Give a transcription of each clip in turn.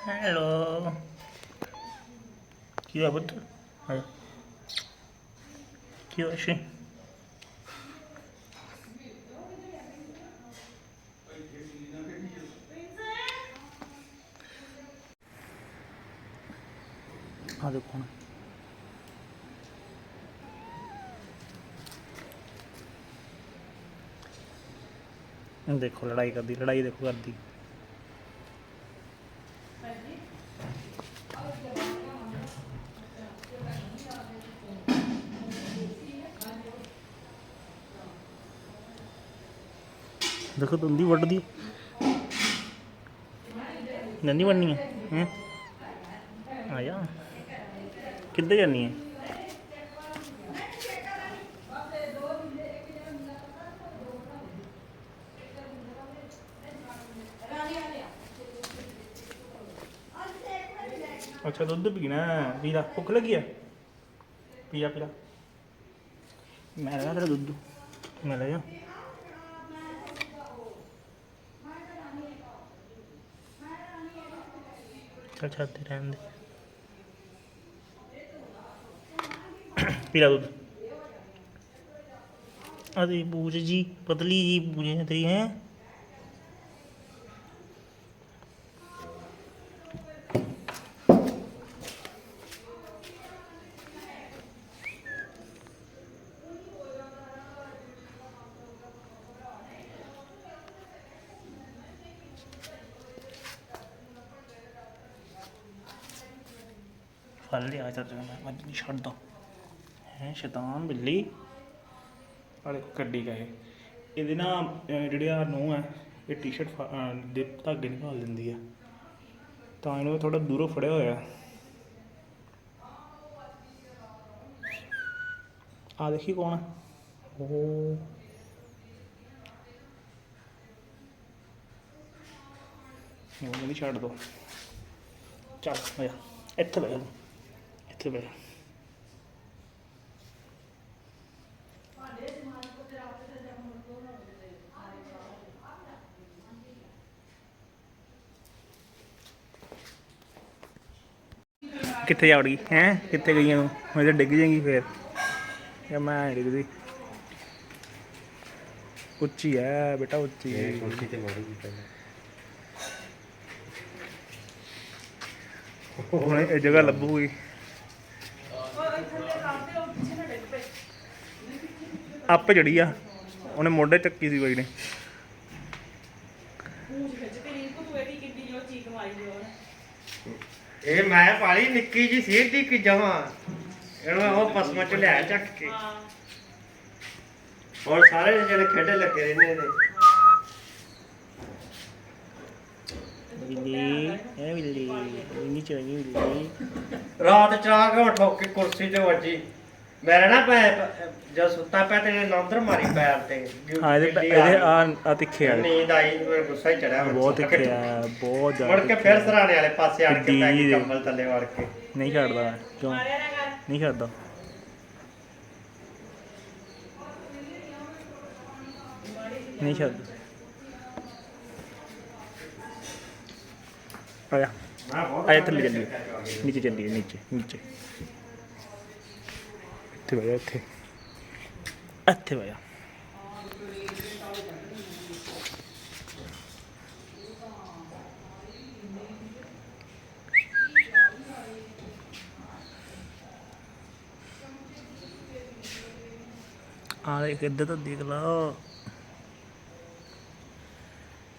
Hello ਕੀ ਹੋਇਆ ਪੁੱਤ ਹਾਂ ਕੀ ਹੋਇਆ ਸੀ ਆ ਦੇਖੋ ਹੁਣ ਦੇਖੋ ਲੜਾਈ ਕਰਦੀ ਲੜਾਈ ਦੇਖੋ ਕਰਦੀ ਦੇਖੋ ਦੰਦੀ ਵੱਢਦੀ। ਨੰਦੀ ਬਣਨੀ ਹੈ ਹੈਂ। ਆ ਕਿੱਧਰ ਜਾਨੀ ਹੈ ਅੱਛਾ, ਦੁੱਧ ਪੀਣਾ ਹੈ। ਭੁੱਖ ਲੱਗੀ ਆ? ਪੀ ਜਾ ਪੀ ਲੈ ਤੇਰਾ ਦੁੱਧ। ਮੈਂ ਲੈ ਜਾ ਚੱਲ ਰਹਿਣ ਦੇ। ਪੀ ਦੁੱਧ। ਅਰੇ ਬੂਝ ਜੀ ਪਤਲੀ ਜੀ ਬੂਝ ਤੇਰੀ ਹੈ। ਫੜ ਲਿਆ ਚੱਲ ਮੈਂ ਮੈਂ ਨਹੀਂ ਛੱਡਦਾ ਹੈ, ਸ਼ੈਤਾਨ, ਬਿੱਲੀ। ਆ ਦੇਖੋ ਕੱਢੀ ਗਏ ਇਹਦੇ ਨਾ, ਅਹ ਜਿਹੜੇ ਆ ਨੂੰ ਹੈ ਇਹ ਟੀ-ਸ਼ਰਟ ਦੇ ਧਾਗੇ ਨਿਕਾਲ ਦਿੰਦੀ ਆ। ਤਾਂ ਇਹਨੂੰ ਥੋੜਾ ਦੂਰੋਂ ਫੜਿਆ ਹੋਇਆ। ਆ ਦੇਖੀ ਕੌਣ ਹੈ ਉਹ। ਉਹ ਨਹੀਂ ਛੱਡ ਦੋ। ਚੱਲ ਆ ਜਾ ਇੱਥੇ ਬਹਿ ਜਾ। ਇੱਥੇ ਕਿੱਥੇ ਜਾ ਵੜੀ ਹੈ? ਕਿੱਥੇ ਗਈ ਤੂੰ ਮੈਂ ਤਾਂ ਡਿੱਗ ਜਾਏਗੀ ਫੇਰ। ਜਾਂ ਮੈਂ ਡਿੱਗਦੀ। ਉੱਚੀ ਹੈ ਬੇਟਾ ਉੱਚੀ। ਹੈ ਕੁਰਸੀ ਤੇ ਮਾਰੂਗੀ ਪਹਿਲਾਂ। ਹੁਣ ਇਹ ਜਗ੍ਹਾ ਲੱਭੂਗੀ। ਆਪੇ ਚੜੀ ਆ। ਉਹਨੇ ਮੋਢੇ ਚੱਕੀ ਸੀ ਬਾਈ ਨੇ। ਇਹ ਮੈਂ ਪਾਲੀ ਨਿੱਕੀ ਜੀ ਸੀਟ ਦੀ ਕਿ ਜਮਾ ਇਹਨੂੰ ਉਹ ਪਸਮਾ ਚ ਲਿਆ ਚੱਕ ਕੇ। ਔਰ ਸਾਰੇ ਜਿਹੜੇ ਖੇਡੇ ਲੱਗੇ ਰਹਿੰਦੇ ਨੇ। ਬਿੱਲੀ ਇਹ ਬਿੱਲੀ ਚੜੀ ਬਿੱਲੀ। ਰਾਤ ਚਾ ਕੇ ਠੋਕ ਕੇ ਕੁਰਸੀ ਤੇ ਵੱਜੀ। ਮੇਰੇ ਨਾ ਪੈ ਜਦ ਸੁੱਤਾ ਪਿਆ ਤੇ ਨੌਂਦਰ ਮਾਰੀ ਪੈਰ ਤੇ। ਹਾਂ ਇਹਦੇ ਪੈ- ਇਹਦੇ ਆ ਆ ਤਿੱਖੇ ਆ। ਨੀਂਦ ਆਈ ਮੈਨੂੰ ਗੁੱਸਾ ਹੀ ਚੜਿਆ ਬਹੁਤ ਤਿੱਖੇ ਆ ਬਹੁਤ ਜ਼ਿਆਦਾ ਮੁੜ ਕੇ ਤਿੱਖੇ ਫਿਰ ਆ। ਸਰਾਣੇ ਵਾਲੇ ਪਾਸੇ ਆਣ ਕੇ ਪੈ ਗਈ। ਕੰਬਲ ਥੱਲੇ ਵੜ ਕੇ। ਨਹੀਂ ਛੱਡਦਾ ਕਿਉਂ? ਨਹੀਂ ਛੱਡਦਾ ਨਹੀਂ ਛੱਡਦਾ ਆ ਜਾ। ਮੈਂ ਬਹੁਤ ਆ ਜਾ ਥੱਲੇ ਚੱਲੀਏ। ਨੀਚੇ ਚੱਲੀਏ ਨੀਚੇ ਨੀਚੇ। ਇੱਥੇ ਬਹਿ ਜਾ, ਇੱਥੇ। ਇੱਥੇ ਬਹਿ ਜਾ। ਆ ਦੇਖ ਇੱਧਰ ਤਾਂ ਦੇਖ ਲਾ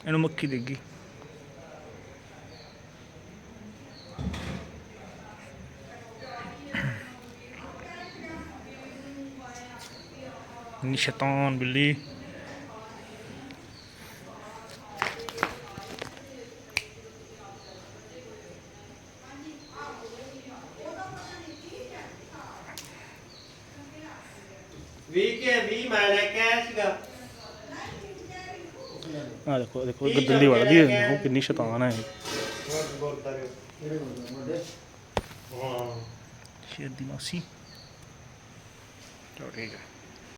ਇਹਨੂੰ ਮੱਖੀ ਦੇਗੀ। ਸ਼ੈਤਾਨ ਬਿੱਲੀ ਵੀ ਕੇ ਵੀ ਮੈਂ ਲੈ ਕੇ ਆਇਆ ਸੀਗਾ ਆ ਦੇਖੋ ਦੇਖੋ ਗੱਦਲ ਦੀ ਵੜਦੀ ਹੈ ਦੇਖੋ ਕਿੰਨੀ ਸ਼ੈਤਾਨ ਹੈ ਇਹ ਸ਼ੇਰ ਦੀ ਮਾਸੀ ਚਲੋ ਠੀਕ ਹੈ